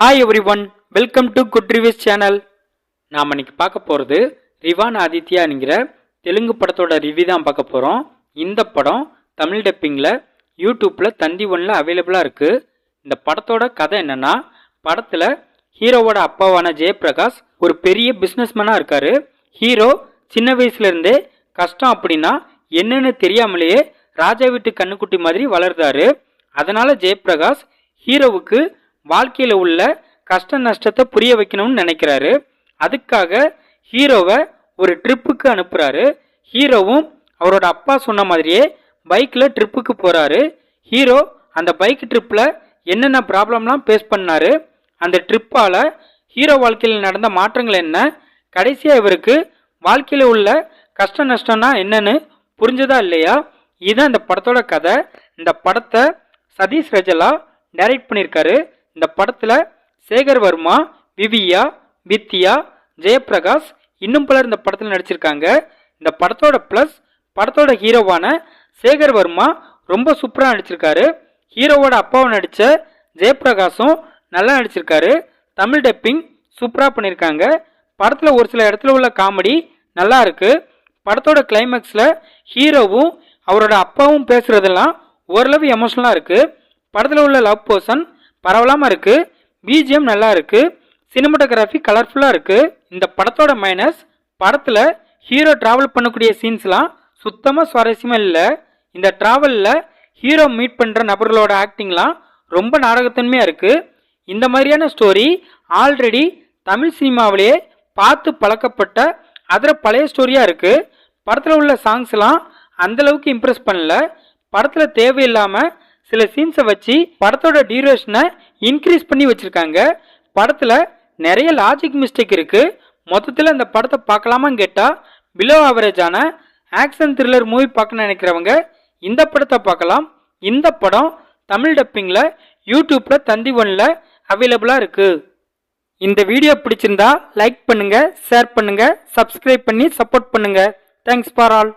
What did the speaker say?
Hi everyone welcome to good reviews channel நாம் இன்னைக்கு பார்க்க போகிறது ரிவான் ஆதித்யாங்கிற தெலுங்கு படத்தோட ரிவ்யூ தான் பார்க்க போகிறோம் இந்த படம் தமிழ் டப்பிங்கில் யூடியூப்பில் தந்தி ஒன்றில் அவைலபிளாக இருக்குது இந்த படத்தோட கதை என்னென்னா படத்தில் ஹீரோவோட அப்பாவான ஜெயபிரகாஷ் ஒரு பெரிய பிஸ்னஸ்மேனாக இருக்கார். ஹீரோ சின்ன வயசுலேருந்தே கஷ்டம் அப்படின்னா என்னன்னு தெரியாமலேயே ராஜா வீட்டு கண்ணுக்குட்டி மாதிரி வளர்ந்தாரு. அதனால் ஜெயபிரகாஷ் ஹீரோவுக்கு வாழ்க்கையில் உள்ள கஷ்ட நஷ்டத்தை புரிய வைக்கணும்னு நினைக்கிறாரு. அதுக்காக ஹீரோவை ஒரு ட்ரிப்புக்கு அனுப்புகிறாரு ஹீரோவும் அவரோட அப்பா சொன்ன மாதிரியே பைக்கில் ட்ரிப்புக்கு போகிறாரு ஹீரோ அந்த பைக் ட்ரிப்பில் என்னென்ன ப்ராப்ளம்லாம் ஃபேஸ் பண்ணாரு அந்த ட்ரிப்பால் ஹீரோ வாழ்க்கையில் நடந்த மாற்றங்கள் என்ன கடைசியாக இவருக்கு வாழ்க்கையில் உள்ள கஷ்ட நஷ்டம்னா என்னன்னு புரிஞ்சதா இல்லையா? இதுதான் இந்த படத்தோட கதை. இந்த படத்தை சதீஷ் ரஜலா டைரக்ட் பண்ணியிருக்காரு. இந்த படத்தில் சேகர் வர்மா விவியா வித்யா ஜெயபிரகாஷ் இன்னும் பலர் இந்த படத்தில் நடிச்சிருக்காங்க. இந்த படத்தோட ப்ளஸ் படத்தோட ஹீரோவான சேகர் வர்மா ரொம்ப சூப்பராக நடிச்சிருக்காரு. ஹீரோவோட அப்பாவை நடித்த ஜெயபிரகாஷும் நல்லா நடிச்சிருக்காரு. தமிழ் டப்பிங் சூப்பராக பண்ணியிருக்காங்க படத்தில் ஒரு சில இடத்துல உள்ள காமெடி நல்லா இருக்கு. படத்தோட கிளைமேக்ஸில் ஹீரோவும் அவரோட அப்பாவும் பேசுகிறதெல்லாம் ஓரளவு எமோஷனலாக இருக்குது படத்தில் உள்ள லவ் பர்சன் பரவலாமல் இருக்குது பிஜிஎம் நல்லா இருக்குது சினிமோட்டோகிராஃபி கலர்ஃபுல்லாக இருக்குது இந்த படத்தோட மைனஸ் படத்தில் ஹீரோ ட்ராவல் பண்ணக்கூடிய சீன்ஸ்லாம் சுத்தமாக சுவாரஸ்யமாக இல்லை. இந்த ட்ராவலில் ஹீரோ மீட் பண்ணுற நபர்களோட ஆக்டிங்லாம் ரொம்ப நாடகத்தன்மையாக இருக்குது இந்த மாதிரியான ஸ்டோரி ஆல்ரெடி தமிழ் சினிமாவிலேயே பார்த்து பழக்கப்பட்ட அதில் பழைய ஸ்டோரியாக இருக்குது படத்தில் உள்ள சாங்ஸ்லாம் அந்தளவுக்கு இம்ப்ரெஸ் பண்ணல. படத்தில் தேவையில்லாமல் சில சீன்ஸை வச்சு படத்தோட டியூரேஷனை இன்க்ரீஸ் பண்ணி வச்சுருக்காங்க. படத்தில் நிறைய லாஜிக் மிஸ்டேக் இருக்குது மொத்தத்தில் அந்த படத்தை பார்க்கலாமான்னு கேட்டால் பிலோ ஆவரேஜான ஆக்ஷன் த்ரில்லர் மூவி பார்க்கணுன்னு நினைக்கிறவங்க இந்த படத்தை பார்க்கலாம். இந்த படம் தமிழ் டப்பிங்கில் யூடியூப்பில் தந்தி ஒன்னில் அவைலபிளாக இருக்குது இந்த வீடியோ பிடிச்சிருந்தா லைக் பண்ணுங்கள் ஷேர் பண்ணுங்கள் சப்ஸ்கிரைப் பண்ணி சப்போர்ட் பண்ணுங்கள் தேங்க்ஸ் ஃபார் ஆல்